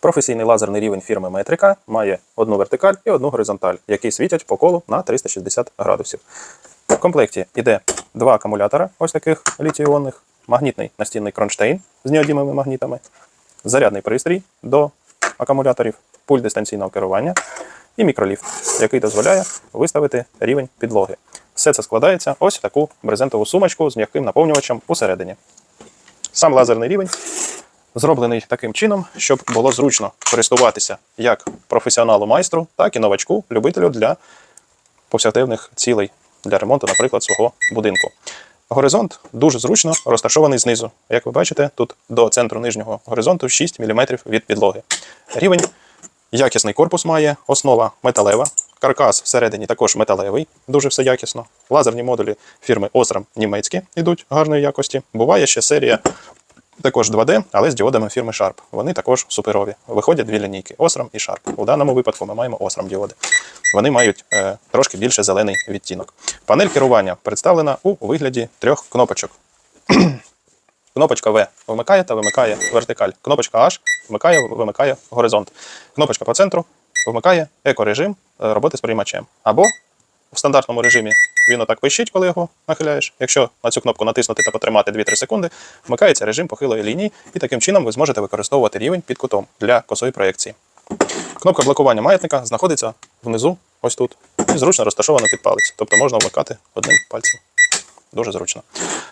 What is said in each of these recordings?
Професійний лазерний рівень фірми Метрика має одну вертикаль і одну горизонталь, які світять по колу на 360 градусів. В комплекті йде два акумулятора, ось таких літій-іонних, магнітний настінний кронштейн з неодімими магнітами, зарядний пристрій до акумуляторів, пульт дистанційного керування і мікроліфт, який дозволяє виставити рівень підлоги. Все це складається ось в таку брезентову сумочку з м'яким наповнювачем усередині. Сам лазерний рівень зроблений таким чином, щоб було зручно користуватися як професіоналу майстру, так і новачку, любителю для повсякденних цілей для ремонту, наприклад, свого будинку. Горизонт дуже зручно розташований знизу. Як ви бачите, тут до центру нижнього горизонту 6 мм від підлоги. Рівень якісний корпус має, основа металева, каркас всередині також металевий, дуже все якісно. Лазерні модулі фірми Osram німецькі йдуть гарної якості. Буває ще серія також 2D, але з діодами фірми Sharp. Вони також суперові. Виходять дві лінійки Osram і Sharp. У даному випадку ми маємо Osram діоди. Вони мають е, трошки більше зелений відтінок. Панель керування представлена у вигляді трьох кнопочок. Кнопочка V вмикає та вимикає вертикаль. Кнопочка H вмикає, вимикає горизонт. Кнопочка по центру вмикає екорежим е, роботи з приймачем. Або в стандартному режимі він отак пищить, коли його нахиляєш. Якщо на цю кнопку натиснути та потримати 2-3 секунди, вмикається режим похилої лінії, і таким чином ви зможете використовувати рівень під кутом для косої проєкції. Кнопка блокування маятника знаходиться внизу, ось тут, і зручно розташована під палець. Тобто можна вмикати одним пальцем. Дуже зручно.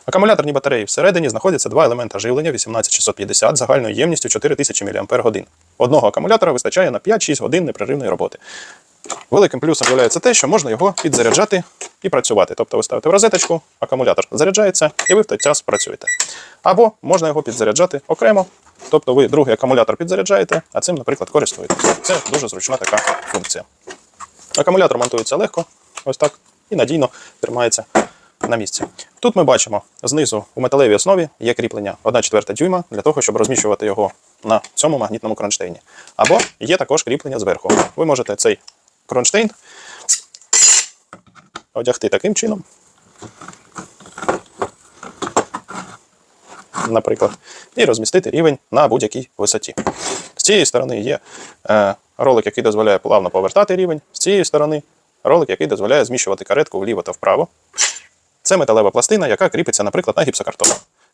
Акумуляторні батареї всередині знаходяться два елемента живлення 18650 загальною ємністю 4000 мАч. Одного акумулятора вистачає на 5-6 годин непреривної роботи. Великим плюсом є те, що можна його підзаряджати і працювати. Тобто ви ставите в розеточку, акумулятор заряджається, і ви в той час працюєте. Або можна його підзаряджати окремо. Тобто ви другий акумулятор підзаряджаєте, а цим, наприклад, користуєтесь. Це дуже зручна така функція. Акумулятор монтується легко, ось так, і надійно тримається на місці. Тут ми бачимо знизу у металевій основі є кріплення 1,4 дюйма для того, щоб розміщувати його на цьому магнітному кронштейні. Або є також кріплення зверху. Ви можете цей кронштейн одягти таким чином. Наприклад, і розмістити рівень на будь-якій висоті. З цієї сторони є е, ролик, який дозволяє плавно повертати рівень, з цієї сторони ролик, який дозволяє зміщувати каретку вліво та вправо. Це металева пластина, яка кріпиться, наприклад, на гіпсокартон.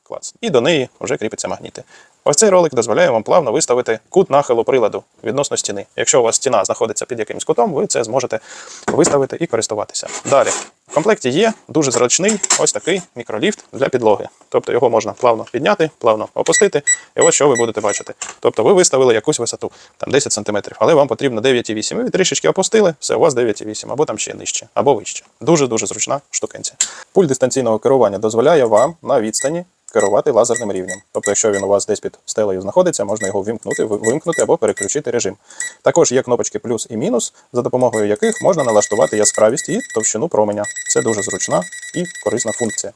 Клас. І до неї вже кріпиться магніти. Ось цей ролик дозволяє вам плавно виставити кут нахилу приладу відносно стіни. Якщо у вас стіна знаходиться під якимось кутом, ви це зможете виставити і користуватися. Далі. В комплекті є дуже зручний ось такий мікроліфт для підлоги. Тобто його можна плавно підняти, плавно опустити, і ось що ви будете бачити. Тобто ви виставили якусь висоту, там 10 см, але вам потрібно 9,8. Ви трішечки опустили, все, у вас 9,8, або там ще нижче, або вище. Дуже-дуже зручна штукенця. Пульт дистанційного керування дозволяє вам на відстані керувати лазерним рівнем. Тобто, якщо він у вас десь під стелею знаходиться, можна його вимкнути, вимкнути або переключити режим. Також є кнопочки плюс і мінус, за допомогою яких можна налаштувати яскравість і товщину променя. Це дуже зручна і корисна функція.